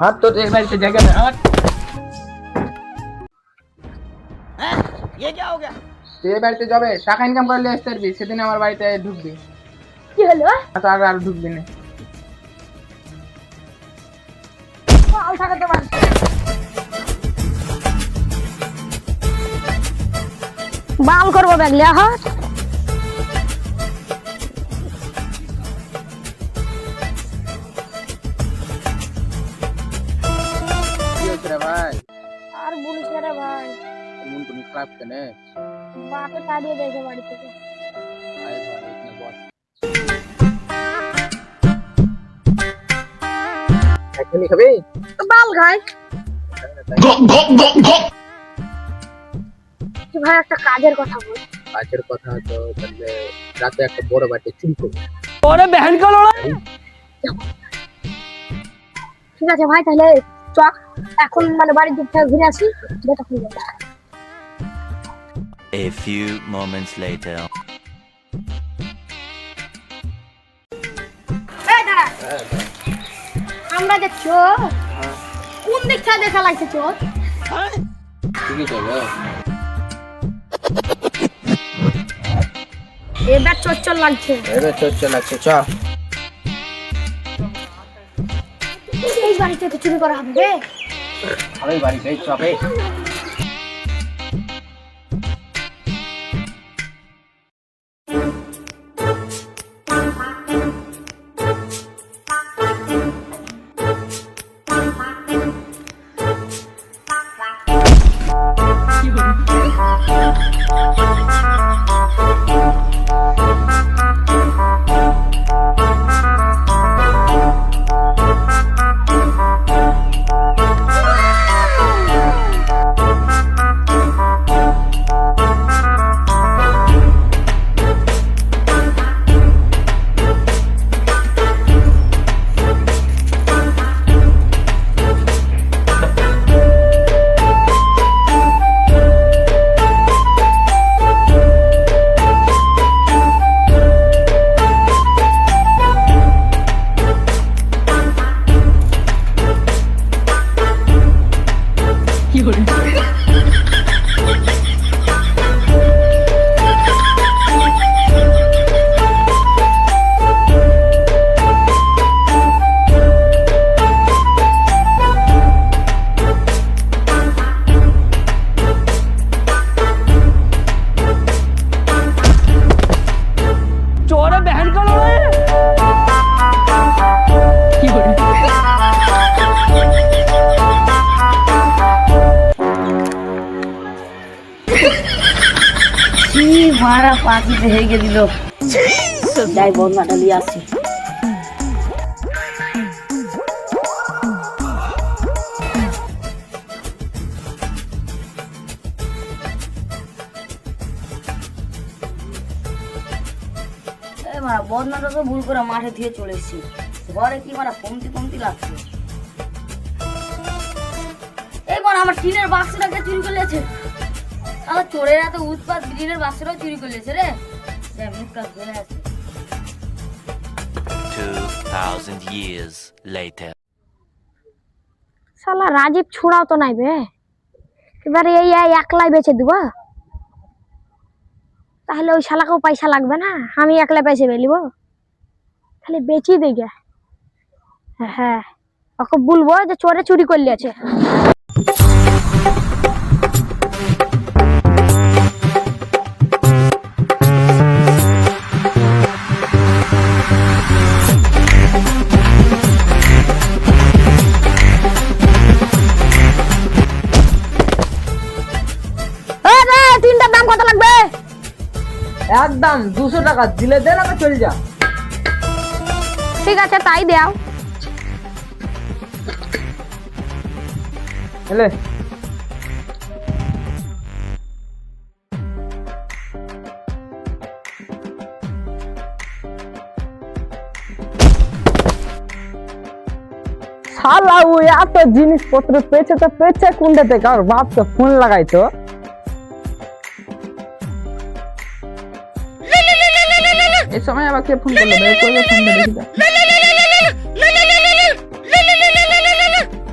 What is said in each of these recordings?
হাত তোর এই বাড়িতে জায়গা নেই হাত ये क्या हो गया তুই এই বাড়িতে যাবে টাকা ইনকাম করলে আসতে পারবি সেদিন আমার বাড়িতে ঢুকবি কি হলো আর তো আর আর ঢুকবি না পাল থাকে তোমার বাল করবো ব্যাগলে হাত রে ভাই। মন তুমি খারাপ কেন? বাপে তাড়িয়ে দিয়েছে বাড়ি থেকে। এখনই খাবে? বাল খাই। ভাই একটা কাজের কথা বল। কাজের কথা তো তাহলে রাতে একটা বড় বাটি চুরি করব। ওরে বেহেন কা ঠিক আছে ভাই তাহলে চক এখন মানে বাড়ির দিক থেকে ঘুরে আসি তখন যাব। A few moments later. আমরা চোর কোন দিক থেকে দেখা লাগছে চোর? এবার চোর চোর লাগছে। এবার চোর চোর লাগছে চ। এই বাড়ি থেকে চুরি করা হবে। রে আমি বাড়িতে চবে चोर কি মারা যাই এই মারা, বন্যাটা তো ভুল করে মাঠে দিয়ে চলে এসেছি। ঘরে কি মারা কমতি কমতি লাগছে? এই মারা আমার টিনের বাক্সটাকে চুরি করে নিয়েছে? আমার চোরের এত উৎপাত টিনের বাক্সটাও চুরি করে নিয়েছে রে। যাই মুখটা ধরে আছে। 2,000 years later. শালা রাজীব ছুড়াও তো নাই বে। এবারে এই একলাই বেচে দিব। তাহলে ওই শালাকেও পয়সা লাগবে না? আমি একলা পয়সা বেলিব তাহলে বেচি দে গে হ্যাঁ হ্যাঁ। ওকে বলব যে চোরে চুরি করলে আছে। একদম দুশো টাকা দিলে দেন আমি চলে যা ঠিক আছে তাই দাও। এলে। শালা ও এত জিনিসপত্র পেয়েছে তো পেয়েছে কোনটা কার আর তো ফোন লাগাইতো এই সময় আবার কে ফোন করল বের করবে ফোনটা দেখি তো।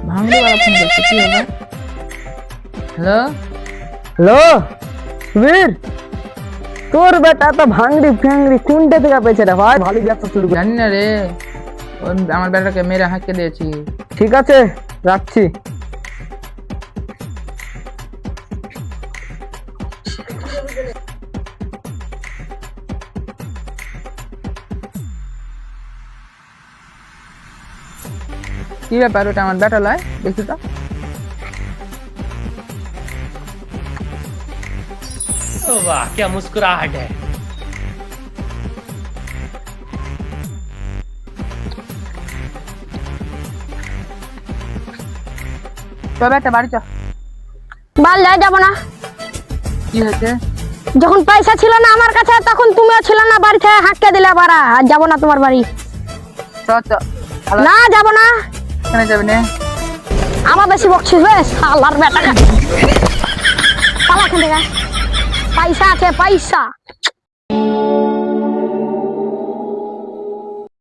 ভাঙড়ি वाला ফোন করছে কি হবে হ্যালো? হ্যালো? বীর তোর বেটা তো ভাঙড়ি ফ্যাংড়ি কোনটা থেকে পেয়েছে রে ভাই। ভালো ব্যবসা শুরু জানি না রে আমার বেটাকে মেরে হাঁকে দিয়েছি। ঠিক আছে রাখছি। কি ব্যাপার ওটা আমার বেটা লয় দেখি তো वाह क्या मुस्कुराहट है তো বেটা বাড়ি চ বাল যায় যাবো না কি হয়েছে যখন পয়সা ছিল না আমার কাছে তখন তুমিও ছিল না বাড়িতে হাঁটকে দিলে বাড়া আর যাবো না তোমার বাড়ি চ চ ভালো না যাবো না এখানে যাবি না। আমার বেশি বকছিস বে শালার বেটা। পালা থেকে। পয়সা আছে পয়সা।